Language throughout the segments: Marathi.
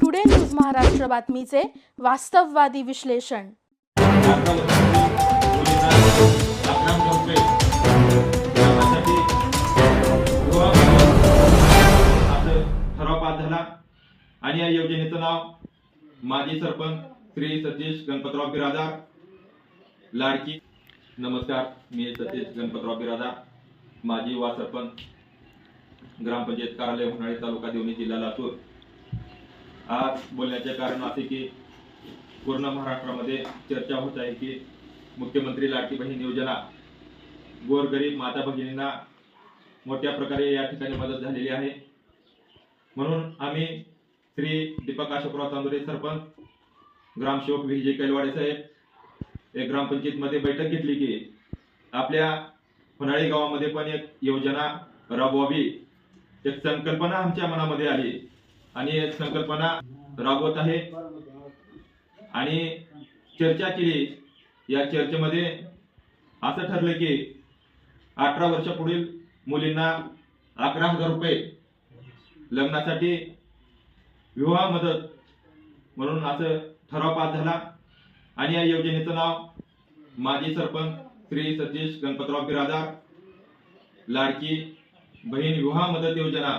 टुडे न्यूज महाराष्ट्र बातमीचे वास्तववादी विश्लेषण ठराव पास झाला आणि या योजनेचं नाव माजी सरपंच श्री सतीश गणपतराव बिरादार लाडकी नमस्कार मी सतीश गणपतराव बिरादा. माजी वा सरपंच ग्रामपंचायत कार्यालय होणाळे तालुका देवणी जिल्हा लातूर. आज बोलण्याचे कारण असे की पूर्ण महाराष्ट्रामध्ये चर्चा होत आहे की मुख्यमंत्री लाडकी बहीण योजना गोरगरीब माता भगिनींना मोठ्या प्रकारे या ठिकाणी मदत झालेली आहे. म्हणून आम्ही श्री दीपक अशोकराव चांदोरे सरपंच ग्रामसेवक विजय कैलवाडे साहेब एक ग्रामपंचायतमध्ये बैठक घेतली की आपल्या होनाळी गावामध्ये पण एक योजना राबवावी. एक संकल्पना आमच्या मनामध्ये आली. आणि एक संकल्पना राबवत आहे. आणि चर्चा केली. या चर्चेमध्ये असं ठरलं की अठरा वर्षापुढील मुलींना अकरा हजार रुपये लग्नासाठी विवाह मदत म्हणून असं ठराव पास झाला. आणि या योजनेचं नाव माजी सरपंच श्री सतीश गणपतराव बिरादार लाडकी बहीण विवाह मदत योजना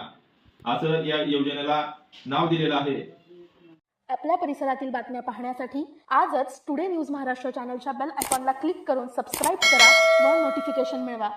असं या योजनेला नाव दिलेलं आहे. आपल्या परिसरातील बातम्या पाहण्यासाठी आजच टुडे न्यूज महाराष्ट्र चॅनलच्या बेल आयकॉनला क्लिक करून सबस्क्राईब करा व नोटिफिकेशन मिळवा.